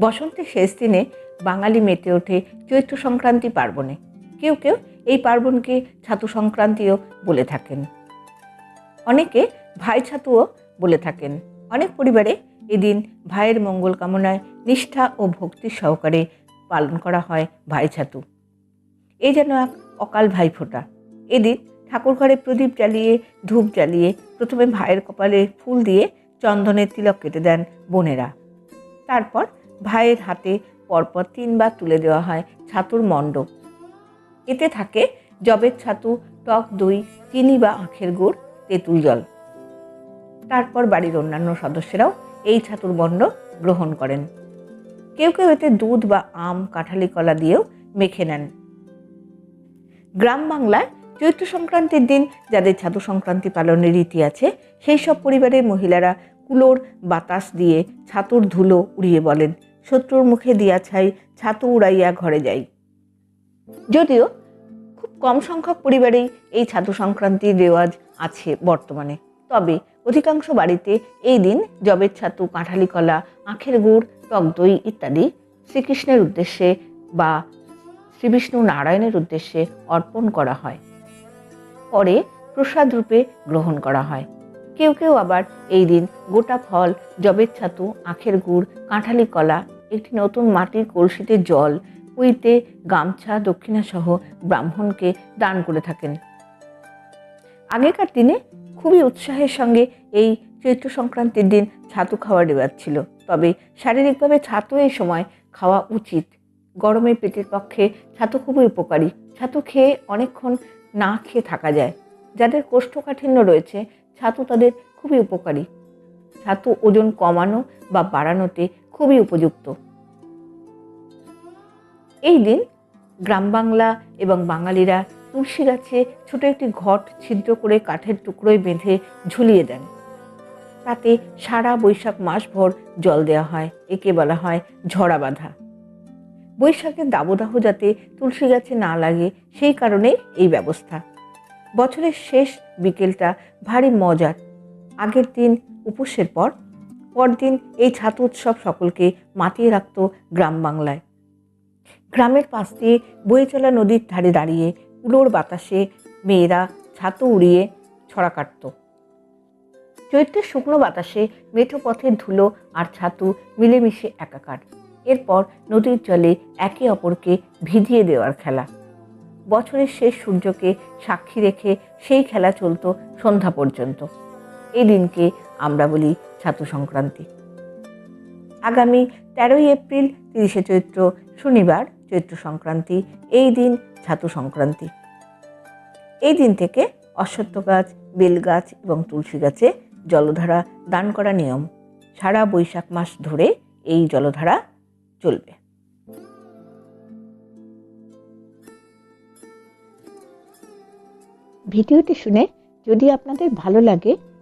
বসন্তের শেষ দিনে বাঙালি মেতে ওঠে চৈত্র সংক্রান্তি পার্বণে। কেউ কেউ এই পার্বণকে ছাতু সংক্রান্তিও বলে থাকেন। অনেকে ভাই ছাতুও বলে থাকেন। অনেক পরিবারে এদিন ভাইয়ের মঙ্গল কামনায় নিষ্ঠা ও ভক্তি সহকারে পালন করা হয় ভাই ছাতু। এ যেন এক অকাল ভাইফোঁটা এদিন ঠাকুর ঘরে প্রদীপ জ্বালিয়ে, ধূপ জ্বালিয়ে প্রথমে ভাইয়ের কপালে ফুল দিয়ে চন্দনের তিলক কেটে দেন বোনেরা। তারপর ভাইয়ের হাতে পরপর তিনবার তুলে দেওয়া হয় ছাতুর মণ্ড এতে থাকে জবের ছাতু, টক দই, চিনি বা আখের গুড়, তেঁতুল জল। তারপর বাড়ির অন্যান্য সদস্যরাও এই ছাতুর মণ্ড গ্রহণ করেন। কেউ কেউ এতে দুধ বা আম, কাঁঠালি, কলা দিয়েও মেখে নেন। গ্রাম বাংলায় চৈত্র সংক্রান্তির দিন যাদের ছাতু সংক্রান্তি পালনের রীতি আছে, সেই সব পরিবারের মহিলারা কুলোর বাতাস দিয়ে ছাতুর ধুলো উড়িয়ে বলেন। শত্রুর মুখে দিয়া ছাই, ছাতু উড়াইয়া ঘরে যাই। যদিও খুব কম সংখ্যক পরিবারেই এই ছাতু সংক্রান্তির রেওয়াজ আছে বর্তমানে। তবে অধিকাংশ বাড়িতে এই দিন জবের ছাতু, কাঁঠালি কলা, আখের গুড়, টক দই ইত্যাদি শ্রীকৃষ্ণের উদ্দেশ্যে বা শ্রী বিষ্ণু নারায়ণের উদ্দেশ্যে অর্পণ করা হয়। পরে প্রসাদ রূপে গ্রহণ করা হয়। কেউ কেউ আবার এই দিন গোটা ফল জবের ছাতু, আখের গুড়, কাঁঠালি কলা একটি নতুন মাটির কলসিতে জল পুঁইতে গামছা দক্ষিণাসহ ব্রাহ্মণকে দান করে থাকেন। আগেকার দিনে খুবই উৎসাহের সঙ্গে এই চৈত্র সংক্রান্তির দিন ছাতু খাওয়ার রেওয়াজ ছিল, তবে শারীরিকভাবে ছাতু এই সময় খাওয়া উচিত। গরমে পেটের পক্ষে ছাতু খুবই উপকারী। ছাতু খেয়ে অনেকক্ষণ না খেয়ে থাকা যায়। যাদের কোষ্ঠকাঠিন্য রয়েছে, ছাতু তাদের খুবই উপকারী। ছাতু ওজন কমানো বা বাড়ানোতে খুবই উপযুক্ত। এই দিন গ্রাম বাংলা এবং বাঙালিরা তুলসী গাছে ছোট একটি ঘট ছিদ্র করে কাঠের টুকরোয় বেঁধে ঝুলিয়ে দেন। তাতে সারা বৈশাখ মাসভর জল দেওয়া হয়, একে বলা হয় ঝরা বাঁধা। বৈশাখের দাবদাহ যাতে তুলসী গাছে না লাগে, সেই কারণে এই ব্যবস্থা। বছরের শেষ বিকেলটা ভারী মজার। আগের দিন উপোসের পর পরদিন এই ছাতু উৎসব সকলকে মাতিয়ে রাখত গ্রাম বাংলায়। গ্রামের পাশ দিয়ে বয়ে চলা নদীর ধারে দাঁড়িয়ে কুলোর বাতাসে মেয়েরা ছাতু উড়িয়ে ছড়া কাটত। চৈত্রের শুকনো বাতাসে মেঠো পথের ধুলো আর ছাতু মিলেমিশে একাকার। এরপর নদীর জলে একে অপরকে ভিজিয়ে দেওয়ার খেলা। বছরের শেষ সূর্যকে সাক্ষী রেখে সেই খেলা চলতো সন্ধ্যা পর্যন্ত। এই দিনকে আমরা বলি ছাতু সংক্রান্তি। আগামী তেরোই এপ্রিল তিরিশে চৈত্র শনিবার চৈত্র সংক্রান্তি, এই দিন ছাতু সংক্রান্তি। এই দিন থেকে অশ্বত্থ গাছ, বেল গাছ এবং তুলসী গাছে জলধারা দান করা নিয়ম। সারা বৈশাখ মাস ধরে এই জলধারা চলবে। ভিডিওটি শুনে যদি আপনাদের ভালো লাগে